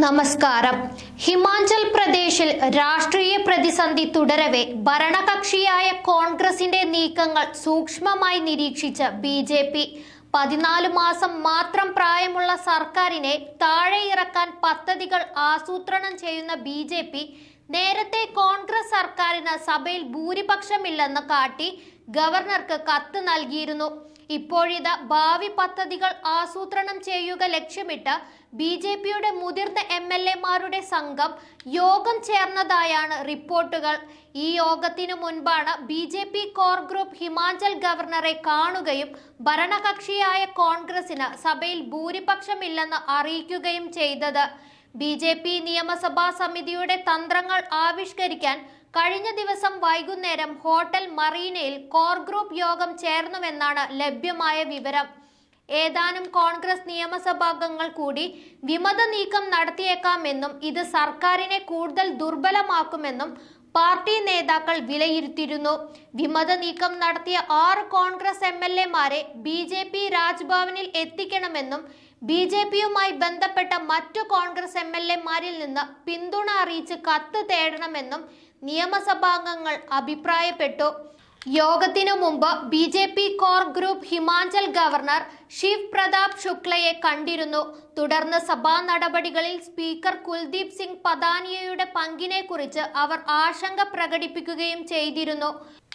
നമസ്കാരം. ഹിമാചൽ പ്രദേശിൽ രാഷ്ട്രീയ പ്രതിസന്ധി തുടരവെ ഭരണകക്ഷിയായ കോൺഗ്രസിന്റെ നീക്കങ്ങൾ സൂക്ഷ്മമായി നിരീക്ഷിച്ച ബി ജെ പി. പതിനാല് മാസം മാത്രം പ്രായമുള്ള സർക്കാരിനെ താഴെയിറക്കാൻ പദ്ധതികൾ ആസൂത്രണം ചെയ്യുന്ന ബി ജെ പി നേരത്തെ കോൺഗ്രസ് സർക്കാരിന് സഭയിൽ ഭൂരിപക്ഷമില്ലെന്ന് കാട്ടി ഗവർണർക്ക് കത്ത് നൽകിയിരുന്നു. ഇപ്പോഴിത് ഭാവി പദ്ധതികൾ ആസൂത്രണം ചെയ്യുക ലക്ഷ്യമിട്ട് ബി ജെ പിയുടെ മുതിർന്ന എം എൽ എമാരുടെ സംഘം യോഗം ചേർന്നതായാണ് റിപ്പോർട്ടുകൾ. ഈ യോഗത്തിനു മുൻപാണ് B J P core group Himachal ഗവർണറെ കാണുകയും ഭരണകക്ഷിയായ കോൺഗ്രസിന് സഭയിൽ ഭൂരിപക്ഷമില്ലെന്ന് അറിയിക്കുകയും ചെയ്തത്. ബി ജെ പി നിയമസഭാ സമിതിയുടെ തന്ത്രങ്ങൾ ആവിഷ്കരിക്കാൻ കഴിഞ്ഞ ദിവസം വൈകുന്നേരം ഹോട്ടൽ മറീനയിൽ കോർ ഗ്രൂപ്പ് യോഗം ചേർന്നുവെന്നാണ് ലഭ്യമായ വിവരം. ഏതാനും കോൺഗ്രസ് നിയമസഭാംഗങ്ങൾ കൂടി വിമത നീക്കം നടത്തിയേക്കാമെന്നും ഇത് സർക്കാരിനെ കൂടുതൽ ദുർബലമാക്കുമെന്നും പാർട്ടി നേതാക്കൾ വിലയിരുത്തിയിരുന്നു. വിമത നീക്കം നടത്തിയ ആറ് കോൺഗ്രസ് എം എൽ എമാരെ ബി ജെ പി രാജ്ഭവനിൽ എത്തിക്കണമെന്നും ബി ജെ പിയുമായി ബന്ധപ്പെട്ട മറ്റു കോൺഗ്രസ് എം എൽ എമാരിൽ നിന്ന് പിന്തുണ അറിയിച്ച് കത്ത് തേടണമെന്നും നിയമസഭാംഗങ്ങൾ അഭിപ്രായപ്പെട്ടു. യോഗത്തിനു മുമ്പ് B J P core group Himachal governor Shiv Pratap ശുക്ലയെ കണ്ടിരുന്നു. തുടർന്ന് സഭാ നടപടികളിൽ സ്പീക്കർ കുൽദീപ് സിംഗ് പതാനിയയുടെ പങ്കിനെ കുറിച്ച് അവർ ആശങ്ക പ്രകടിപ്പിക്കുകയും ചെയ്തിരുന്നു.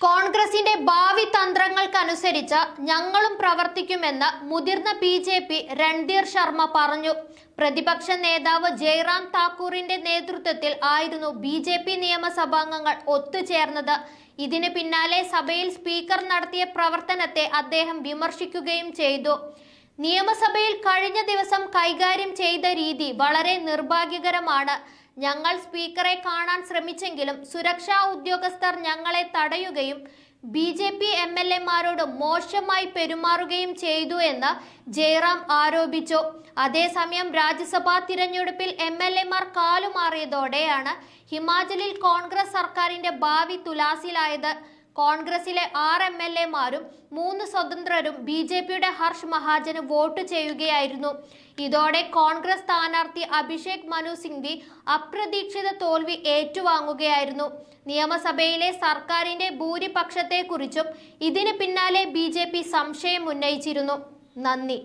കോൺഗ്രസിന്റെ ഭാവി തന്ത്രങ്ങൾക്കനുസരിച്ച് ഞങ്ങളും പ്രവർത്തിക്കുമെന്ന് മുതിർന്ന B J P Randhir Sharma പറഞ്ഞു. പ്രതിപക്ഷ നേതാവ് ജയറാം താക്കൂറിന്റെ നേതൃത്വത്തിൽ ആയിരുന്നു ബി ജെ പി നിയമസഭാംഗങ്ങൾ ഒത്തുചേർന്നത്. ഇതിന് പിന്നാലെ സഭയിൽ സ്പീക്കർ നടത്തിയ പ്രവർത്തനത്തെ അദ്ദേഹം വിമർശിക്കുകയും ചെയ്തു. നിയമസഭയിൽ കഴിഞ്ഞ ദിവസം കൈകാര്യം ചെയ്ത രീതി വളരെ നിർഭാഗ്യകരമാണ്. ഞങ്ങൾ സ്പീക്കറെ കാണാൻ ശ്രമിച്ചെങ്കിലും സുരക്ഷാ ഉദ്യോഗസ്ഥർ ഞങ്ങളെ തടയുകയും B J P M L എമാരോട് മോശമായി പെരുമാറുകയും ചെയ്തു എന്ന് ജയറാം ആരോപിച്ചു. അതേസമയം രാജ്യസഭാ തിരഞ്ഞെടുപ്പിൽ എം എൽ എമാർ കാലുമാറിയതോടെയാണ് ഹിമാചലിൽ കോൺഗ്രസ് സർക്കാരിന്റെ ഭാവി തുലാസിലായത്. കോൺഗ്രസിലെ ആറ് എം എൽ എമാരും മൂന്ന് സ്വതന്ത്രരും ബി ജെ പിയുടെ ഹർഷ് മഹാജന് വോട്ട് ചെയ്യുകയായിരുന്നു. ഇതോടെ കോൺഗ്രസ് സ്ഥാനാർത്ഥി അഭിഷേക് മനു സിംഗ്വി അപ്രതീക്ഷിത തോൽവി ഏറ്റുവാങ്ങുകയായിരുന്നു. നിയമസഭയിലെ സർക്കാരിന്റെ ഭൂരിപക്ഷത്തെക്കുറിച്ചും ഇതിന് പിന്നാലെ ബി സംശയം ഉന്നയിച്ചിരുന്നു. നന്ദി.